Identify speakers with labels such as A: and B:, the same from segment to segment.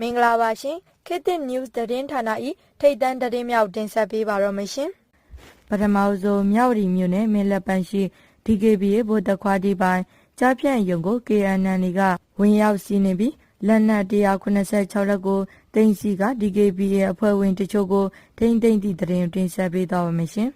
A: မင်္ဂလာပါရှင်ခေတ်သစ် news သတင်းဌာန၏ထိတ်တန့်သတင်းများကိုတင်ဆက်ပေးပါတော့မရှင်ပထမဆုံးမြောက်ရီမြို့နယ်မင်းလက်ပန်းရှိ DKBA ဗိုလ်တခွားတီပိုင်းကြားဖြန့်ယုံကို KNN ကဝင်ရောက်စီးနေပြီးလက်နက်186လက်ကိုတင်စီက DKBA အဖွဲ့ဝင်တချို့ကိုထိမ့်သိမ့်သည့်သတင်းတင်ဆက်ပေးတော့ပါမရှင်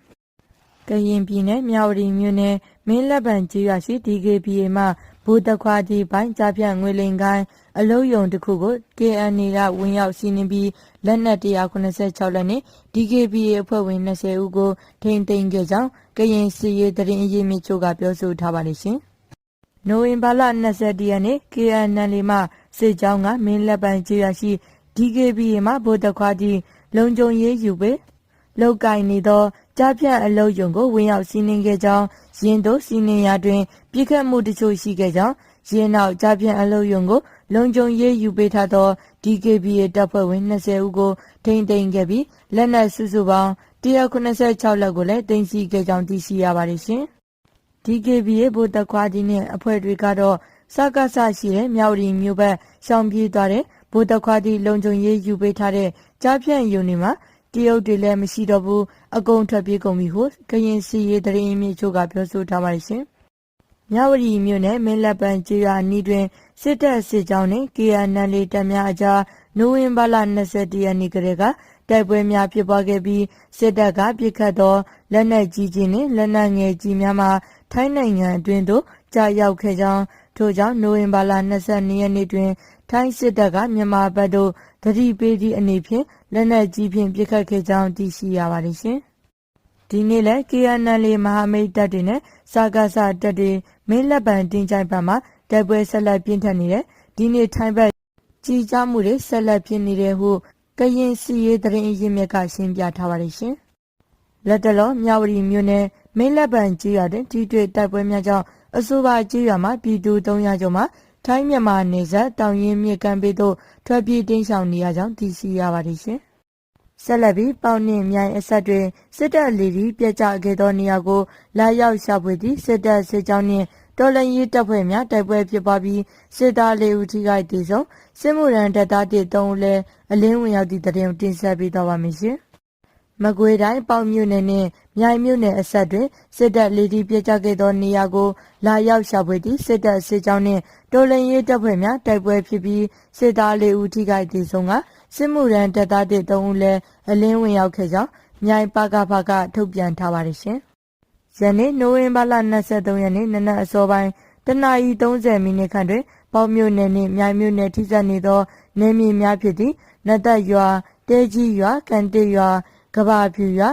A: ကရင်ပြည်နယ်မြောက်ရီမြို့နယ် မင်းလက်ပံကြီးရွာရှိ DKBA မှဘူတခွာတီပိုင်းကြားဖြန့်ငွေလိန်ကိုင်းအလုံးယုံတစ်ခုကို KNA ကဝင်ရောက်စီးနင်းပြီးလက်နက်186လက်နဲ့ DKBA အဖွဲ့ဝင်20ဦးကိုထိမ့်သိမ်းခဲ့ကြောင်းကရင်စီရေးတရင်အရေးမြစ်ချို့ကပြောဆိုထားပါတယ်ရှင်။နိုဝင်ဘာလ20ရက်နေ့ KNL မှစစ်ကြောင်းကမင်းလက်ပံကြီးရွာရှိ DKBA မှဘူတခွာတီလုံခြုံရေးယူပေးလောက်ကင်နေသော ကြားဖြတ်အလုတ်ယုံကိုဝင်ရောက်စီးနင်းခဲ့ကြောင်းရင်တို့စီးနင်းရာတွင်ပြစ်ခတ်မှုတချို့ရှိခဲ့ကြောင်းရင်းနောက်ကြားဖြတ်အလုတ်ယုံကိုလုံခြုံရေးယူပေးထားသော DKBA တပ်ဖွဲ့ဝင်20ဦးကိုထိန်းသိမ်းခဲ့ပြီးလက်နက်စုစုပေါင်း186လက်ကိုလည်းတင်စီခဲ့ကြောင်းသိရှိရပါတယ်ရှင်။ DKBA ဗိုလ်တခွားကြီးနဲ့အဖွဲ့တွေကတော့စကားဆရှိတဲ့မြောက်ရီမြို့ဘက်ရှောင်ပြေးသွားတဲ့ဗိုလ်တခွားကြီးလုံခြုံရေးယူပေးထားတဲ့ကြားဖြန့်ယုံတွေမှာတ ရုတ်တွေလည်းမရှိတော့ဘူးအကုန်ထွက်ပြေးကုန်ပြီဟုကရင်စီရေးတရင်မြေချို့ကပြောဆိုထားပါတယ်ရှင်။မြဝတီမြို့နယ်မင်းလက်ပံကျေးရွာနီးတွင်စစ်တပ်စစ်ကြောင်းနှင့် KNL တပ်များအကြားနိုဝင်ဘာလ22ရက်နေ့ကတည်းကတိုက်ပွဲများဖြစ်ပွားခဲ့ပြီးစစ်တပ်ကပစ်ခတ်သောလက်နက်ကြီးကြီးနှင့်လက်နက်ငယ်ကြီးများမှထိုင်းနိုင်ငံအတွင်းသို့ကြာရောက်ခဲ့ကြောင်းထို့ကြောင့်နိုဝင်ဘာလ22ရက်နေ့တွင် ထိုင်းစစ်တပ်ကမြန်မာဘက်သို့သတိပေးသည့်အနေဖြင့်လက်နက်ကြီးဖြင့်ပစ်ခတ်ခဲ့ကြောင်းသိရှိရပါတယ်ရှင်။ဒီနေ့လည်း KNL မဟာမိတ်တပ်တွေနဲ့စကားဆတပ်တွေမင်းလက်ပံတင်ကြိုင်ဘက်မှာတိုက်ပွဲဆက်လက်ပြင်းထန်နေတယ်။ဒီနေ့ထိုင်းဘက်ကြီးကြမှုတွေဆက်လက်ဖြစ်နေတယ်ဟုကရင်စီရေးသတင်းရင်းမြစ်ကရှင်းပြထားပါတယ်ရှင်။လက်တလောမြဝတီမြို့နယ်မင်းလက်ပံကြီးရွာတွင်ကြီးတွေ့တိုက်ပွဲများကြောင့်အဆိုပါကြီးရွာမှာပြည်သူ300ကျော်မှ ထိုင်းမြန်မာနယ်စပ်တောင်ရင်မြစ်ကမ်းဘေးသို့ထွက်ပြေးတင်းရှောင်နေရကြောင်းသိရှိရပါတယ်ရှင်။ဆက်လက်ပြီးပေါင်းနှင့်မြိုင်အဆက်တွင်စစ်တပ်လီဒီပြက်ကျခဲ့သောနေရာကိုလာရောက်ရှာဖွေသည့်စစ်တပ်စစ်ကြောင်းနှင့်တော်လန်ရေးတပ်ဖွဲ့များတိုက်ပွဲဖြစ်ပွားပြီးစစ်သားလေးဦးထိခိုက်ဒေဆုံးစစ်မှုရန်တပ်သားတစ်သုံးဦးလည်းအလင်းဝင်ရောက်သည့်တရင်တင်ဆက်ပေးသွားပါမယ်ရှင်။ မကွေတိုင်းပေါင်မြို့နယ်နှင့်မြိုင်မြို့နယ်အဆက်တွင်စစ်တပ်လေဒီပြစ်ကျခဲ့သောနေရာကိုလာရောက်ရှာဖွေသည့်စစ်တပ်စစ်ကြောင်းနှင့်တော်လန်ရေးတပ်ဖွဲ့များတိုက်ပွဲဖြစ်ပြီးစစ်သားလေးဦးထိခိုက်ဒေဆုံးကစစ်မှုရန်တပ်သားတစ်သုံးဦးလည်းအလင်းဝင်ရောက်ခဲ့ကြောင်းမြိုင်ပါကဖကထုတ်ပြန်ထားပါတယ်ရှင်။ယနေ့နိုဝင်ဘာလ23ရက်နေ့နနက်အစောပိုင်းတနာရီ30မိနစ်ခန့်တွင်ပေါမြို့နယ်နှင့်မြိုင်မြို့နယ်ထိစပ်နေသောနေမြေများဖြစ်သည့်နတ်သက်ရွာတဲကြီးရွာကန်တေရွာ ကဘာဖြူရွာ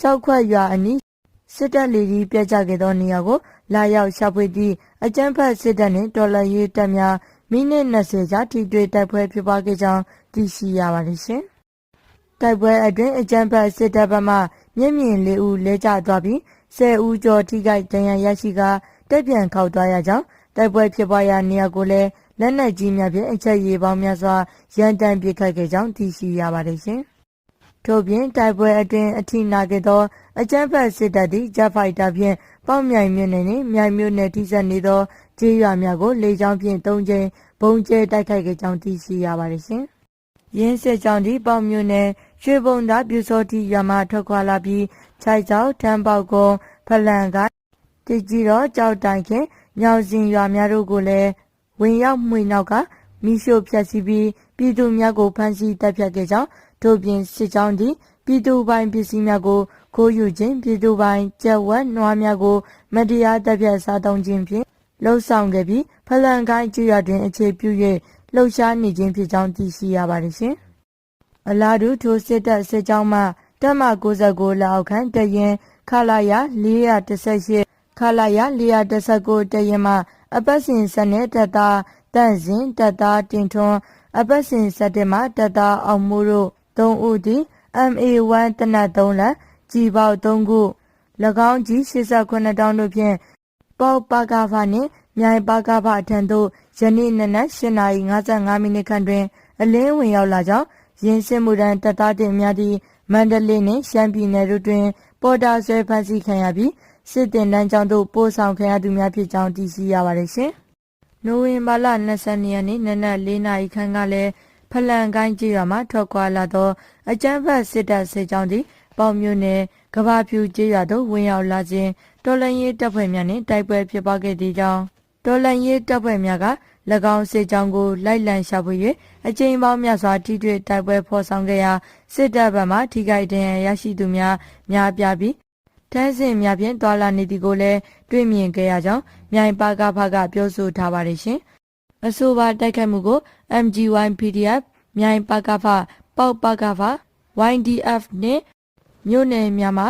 A: ကြောက်ခွက်ရွာအနီးစစ်တပ်လေကြီးပြတ်ကျခဲ့သောနေရာကိုလာရောက်ရှာဖွေသည့်အကြမ်းဖက်စစ်တပ်နှင့်တော်လှန်ရေးတပ်များမိနစ်20ကြာထိတွေ့တိုက်ပွဲဖြစ်ပွားခဲ့ကြောင်းသိရှိရပါတယ်ရှင်။တိုက်ပွဲအတွင်းအကြမ်းဖက်စစ်တပ်ဘက်မှမျက်မြင်လေးဦးလဲကျသွားပြီး10ဦးကျော်ထိခိုက်ဒဏ်ရာရရှိကာတက်ပြန်ခောက်သွားရကြောင်းတိုက်ပွဲဖြစ်ပွားရာနေရာကိုလည်းလက်နက်ကြီးများဖြင့်အချက်ရည်ပေါင်းများစွာရန်တမ်းပစ်ခတ်ခဲ့ကြောင်းသိရှိရပါတယ်ရှင်။ ထို့ပြင်တိုက်ပွဲအတွင်းအထိနာခဲ့သောအကြမ်းဖက်စစ်တပ်သည်ဂျက်ဖိုက်တာဖြင့်ပေါက်မြိုင်မြို့နယ်နှင့်မြိုင်မြို့နယ်ထိစပ်နေသောကျေးရွာများကိုလေကြောင်းဖြင့်၃ကြိမ်ဘုံကျဲတိုက်ခိုက်ခဲ့ကြောင်းသိရှိရပါတယ်ရှင်။ရင်းစစ်ကြောင်းသည်ပေါက်မြို့နယ်ရွှေဘုံသားပြူစောတိရွာမှထွက်ခွာလာပြီးခြိုက်ကြောက်ထမ်းပေါက်ကုန်းဖလန်ကတကြီးတော့ကြောက်တိုင်ခင်ညောင်စင်ရွာများတို့ကိုလည်းဝင်ရောက်မှွေနောက်ကမိရှို့ဖျက်ဆီးပြီးပြည်သူများကိုဖမ်းဆီးတပ်ဖြတ်ခဲ့ကြောင်း ထို့ပြင်စစ်ကြောင်းသည်ပြည်သူပိုင်ပစ္စည်းများကိုခိုးယူခြင်းပြည်သူပိုင်ကြက်ဝက်နွားများကိုမတရားတပ်ဖြတ်စားသုံးခြင်းဖြင့်လှုပ်ဆောင်ခဲ့ပြီးဖလန်ကိုင်းကျွရတွင်အခြေပြု၍လှုပ်ရှားနေခြင်းဖြစ်ကြောင်းသိရှိရပါတယ်ရှင်။အလားတူထိုစစ်တပ်စစ်ကြောင်းမှတပ်မ69လက်အောက်ခံတရင်ခလာရ418ခလာရ419တရင်မှအပတ်စဉ်စနဲ့တပ်သားတန့်စင်တပ်သားတင်ထွန်းအပတ်စဉ်စတဲ့မှတပ်သားအောင်မိုးတို့ ၃ဦးသည် MA1 တနတ်3လက်ကြည်ပေါ3ခု၎င်းကြီး89တောင်းတို့ဖြင့်ပေါပါကဖာနှင့်မြိုင်ပါကဖာထံသို့ယနေ့နနက်8:55မိနစ်ခန့်တွင် အလင်းဝင်ရောက်လာကြောင်းရင်းစစ်မှုရန်တပ်သားတင်များသည့်မန္တလေးနှင့်ရှမ်းပြည်နယ်တို့တွင် ပေါ်တာဆွဲဖမ်းဆီးခံရပြီးစစ်တင်တန်းကျောင်းသို့ပို့ဆောင်ခံရသူများဖြစ်ကြောင်းသိရှိရပါတယ်ရှင်။နိုဝင်ဘာလ22ရက်နေ့နနက်4နာရီခန့်ကလည်း ဖလန်ကိုင်းကြီးရွာမှထွက်ခွာလာသောအကြမ်းဖက်စစ်တပ်စစ်ကြောင်းသည်ပေါ့မြို့နယ်ကဘာဖြူကြီးရွာသို့ဝင်ရောက်လာခြင်းတော်လန်ရေးတပ်ဖွဲ့များနှင့်တိုက်ပွဲဖြစ်ပွားခဲ့သည့်ကြောင်းတော်လန်ရေးတပ်ဖွဲ့များက၎င်းစစ်ကြောင်းကိုလိုက်လံရှာဖွေ၍အကြိမ်ပေါင်းများစွာထိတွေ့တိုက်ပွဲဖော်ဆောင်ခဲ့ရာစစ်တပ်ဘက်မှထိခိုက်ဒဏ်ရာရရှိသူများများပြားပြီးတန်းစင်များဖြင့်တွာလာနေသည်ကိုလည်းတွေ့မြင်ခဲ့ရကြောင်းမြိုင်ပါကဖကပြောဆိုထားပါတယ်ရှင်။ အဆိုပါတိုက်ခိုက်မှုကို MGY PDF မြိုင်ပါကဖပေါက်ပါကဖ YDF နှင့်မြို့နယ်များမှာ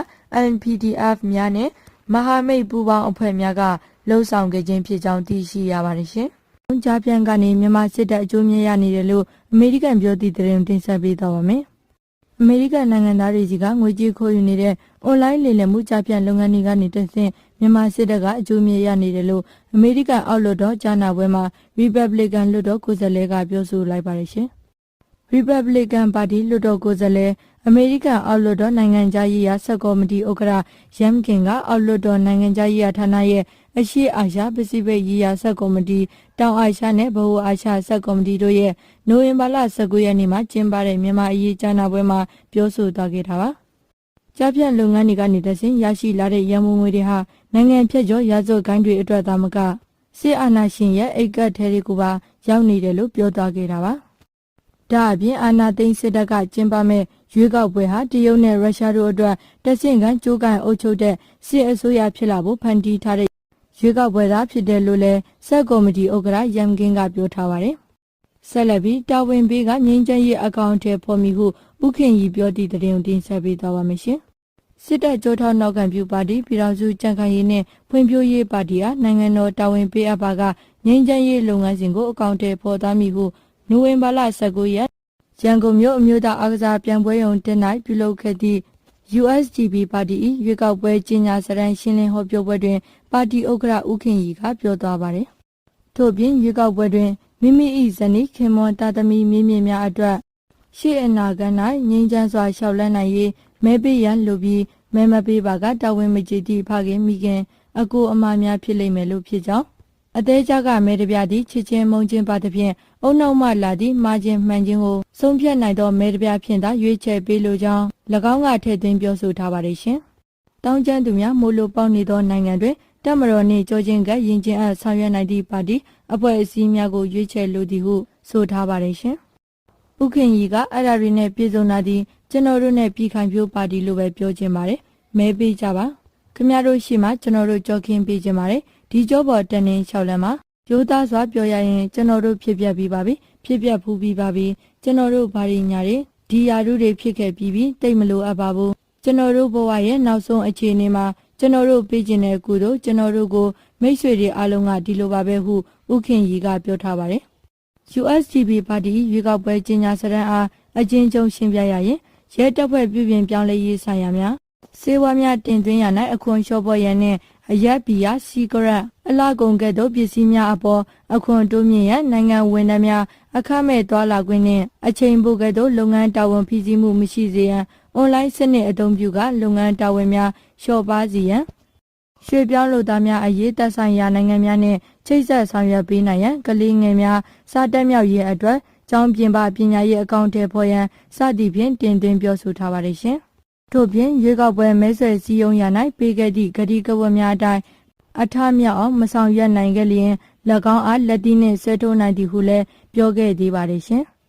A: NPDF များနဲ့မဟာမိတ်ပူးပေါင်းအဖွဲ့များကလှုံ့ဆော်ခဲ့ခြင်းဖြစ်ကြောင်းသိရှိရပါတယ်ရှင်။ကြားပြန်ကနေမြန်မာစစ်တပ်အကျိုးမြတ်ရနေတယ်လို့အမေရိကန်ပြောသည့်သတင်းတင်ဆက်ပေးသွားပါမယ်။အမေရိကန်နိုင်ငံသားတွေစီကငွေကြေးခိုးယူနေတဲ့ online လေလံမှုကြားပြန်လုပ်ငန်းတွေကနေတဆင့် မြန်မာစစ်တပ်ကအကျိုးမြတ်ရနေတယ်လို့အမေရိကန်အောက်လွှတ်တော်ကြားနာပွဲမှာ Republican လွှတ်တော်ကိုယ်စားလှယ်ကပြောဆိုလိုက်ပါတယ်ရှင်။ Republican Party လွှတ်တော်ကိုယ်စားလှယ်အမေရိကန်အောက်လွှတ်တော်နိုင်ငံသားရေးရာဆက်ကော်မတီဥက္ကဋ္ဌရမ်ကင်ကအောက်လွှတ်တော်နိုင်ငံသားရေးရာဌာနရဲ့အရှိအာရှပစိဖိတ်ရေးရာဆက်ကော်မတီတောင်အာရှနဲ့ဗဟိုအာရှဆက်ကော်မတီတို့ရဲ့နိုဝင်ဘာလ19ရက်နေ့မှာကျင်းပတဲ့မြန်မာအရေးကြားနာပွဲမှာပြောဆိုသွားခဲ့တာပါ။ ကြားဖြတ်လုပ်ငန်းတွေကနေတဆင့်ရရှိလာတဲ့ရန်ပုံငွေတွေဟာနိုင်ငံဖြတ်ကျော်ရာဇဝတ်ကိုင်းတွေအတွက်သာမကစစ်အာဏာရှင်ရဲ့အိတ်ကတ်ထဲတွေကိုပါရောက်နေတယ်လို့ပြောသွားခဲ့တာပါ။ဒါအပြင်အာနာသိန်းစစ်တပ်ကကျင်းပမဲ့ရွေးကောက်ပွဲဟာတရုတ်နဲ့ရုရှားတို့အတွက်တဆင့်ကန်ကြိုးကန်အုပ်ချုပ်တဲ့စစ်အစိုးရဖြစ်လာဖို့ဖန်တီးထားတဲ့ရွေးကောက်ပွဲသားဖြစ်တယ်လို့လည်းဆက်ကော်မတီဥက္ကဋ္ဌရမ်ကင်းကပြောထားပါတယ်။ဆက်လက်ပြီးတာဝန်ပေးကငင်းချမ်းရေးအကောင့်ထဲပေါ်မီဟုဥခင်ကြီးပြောသည့်တဲ့ရင်တင်ဆက်ပေးသွားပါမယ်ရှင်။ စစ်တပ်ကြောထောက်နောက်ခံပြုပါတီပြည်ထောင်စုကြံ့ခိုင်ရေးနဲ့ဖွံ့ဖြိုးရေးပါတီဟာနိုင်ငံတော်တာဝန်ပေးအပ်ပါကငင်းချမ်းရေးလုပ်ငန်းစဉ်ကိုအကောင့်ထဲပေါ်သားမည်ဟုနိုဝင်ဘာလ19ရက်ရန်ကုန်မြို့အမျိုးသားအားကစားပြိုင်ပွဲရုံတင်၌ပြုလုပ်ခဲ့သည့် USGB ပါတီ၏ရွေးကောက်ပွဲကြီးညာစရန်ရှင်းလင်းဟောပြောပွဲတွင် ပါတီဥက္ကဋ္ဌဦးခင်ရီကပြောသွားပါတယ်။ထို့ပြင်ရွေးကောက်ပွဲတွင်မိမိ၏ဇနီးခင်မွန်တာသမီမြင့်မြင့်များအတွက်ရှေ့အနာဂတ်၌ငြိမ်းချမ်းစွာရှောက်လန်းနိုင်ရေး မဲပေးရန်လိုပြီးမဲမပေးပါကတာဝန်မကျေသည့်ဖခင်မိခင်အကိုအမများဖြစ်လိမ့်မယ်လို့ဖြစ်ကြောင်းအသေးချကမဲတပြသည်ချစ်ချင်းမုန်းချင်းပါသဖြင့်အုံနောက်မှလာသည့်မာခြင်းမှန်ခြင်းကိုဆုံးဖြတ်နိုင်သောမဲတပြဖြင့်သာရွေးချယ်ပေးလိုကြောင်း၎င်းကထည့်သွင်းပြောဆိုထားပါတယ်ရှင်။တောင်းကျမ်းသူများမိုးလိုပေါက်နေသောနိုင်ငံတွင်တက်မတော်နှင့်ကြောချင်းကရင်ကျင်းအပ်ဆောင်ရွက်နိုင်သည့်ပါတီအဖွဲ့အစည်းများကိုရွေးချယ်လိုသည်ဟုဆိုထားပါတယ်ရှင်။ဥခင်ကြီးကအဲ့ဒါတွေနဲ့ပြည်စုံလာသည် ကျွန်တော်တို့နဲ့ပြည်ခိုင်ဖြိုးပါတီလို့ပဲပြောချင်ပါတယ်။မဲပေးကြပါ။ခင်ဗျားတို့ရှိမှကျွန်တော်တို့ကြောခင်းပေးကြပါတယ်။ဒီကြောပေါ်တန်နေလျှောက်လန်းမှာရိုးသားစွာပြောရရင်ကျွန်တော်တို့ဖြစ်ပြပြီးပါပြီ။ဖြစ်ပြဖူးပြီးပါပြီ။ကျွန်တော်တို့ဘာတွေညာတွေဒီယာရုတွေဖြစ်ခဲ့ပြီးပြီတိတ်မလို့အပ်ပါဘူး။ကျွန်တော်တို့ဘဝရဲ့နောက်ဆုံးအခြေအနေမှာကျွန်တော်တို့ပေးခြင်းတဲ့ကုသိုလ်ကျွန်တော်တို့ကိုမိတ်ဆွေတွေအားလုံးကဒီလိုပါပဲဟုဥခင်ရီကပြောထားပါတယ်။ USGB ပါတီရွေးကောက်ပွဲကြီးညာစရန်အားအကျဉ်းချုပ်ရှင်းပြရရင် ရဲတပ်ဖွဲ့ပြုပြင်ပြောင်းလဲရေးဆိုင်ရာများစေဝါများတင်သွင်းရ၌အခွန်လျှော့ပေါ်ရန်နှင့်အရက်ဘီယာစီကရက်အလားကုန်ကဲ့သို့ပစ္စည်းများအပေါ်အခွန်တိုးမြင့်ရန်နိုင်ငံဝန်ထမ်းများအခမဲ့တွာလာခွင့်နှင့်အချိန်ပိုကဲ့သို့လုပ်ငန်းတာဝန်ဖြစ်စည်းမှုမရှိစေရန်အွန်လိုင်းစနစ်အသုံးပြုကလုပ်ငန်းတာဝန်များလျှော့ပါစေရန်ရွှေပြောင်းလုပ်သားများအရေးသက်ဆိုင်ရာနိုင်ငံများနှင့်ချိတ်ဆက်ဆောင်ရွက်ပေးနိုင်ရန်ကလေးငယ်များစာတက်မြောက်ရေးအတွက် ကျောင်းပြင်ပပညာရေးအကောင့်ထဲပေါ်ရန်စသည်ဖြင့်တင်သွင်းပြောဆိုထားပါတယ်ရှင်။ထို့ပြင်ရွေးကောက်ပွဲမဲဆွယ်စည်းရုံးရ၌ပေးခဲ့သည့်ဂတိကဝတ်များအတိုင်းအထမြောက်အောင်မဆောင်ရွက်နိုင်ခဲ့လျင်၎င်းအားလက်သီးနှင့်ဆွဲထိုးနိုင်သည်ဟုလည်းပြောခဲ့သေးပါတယ်ရှင်။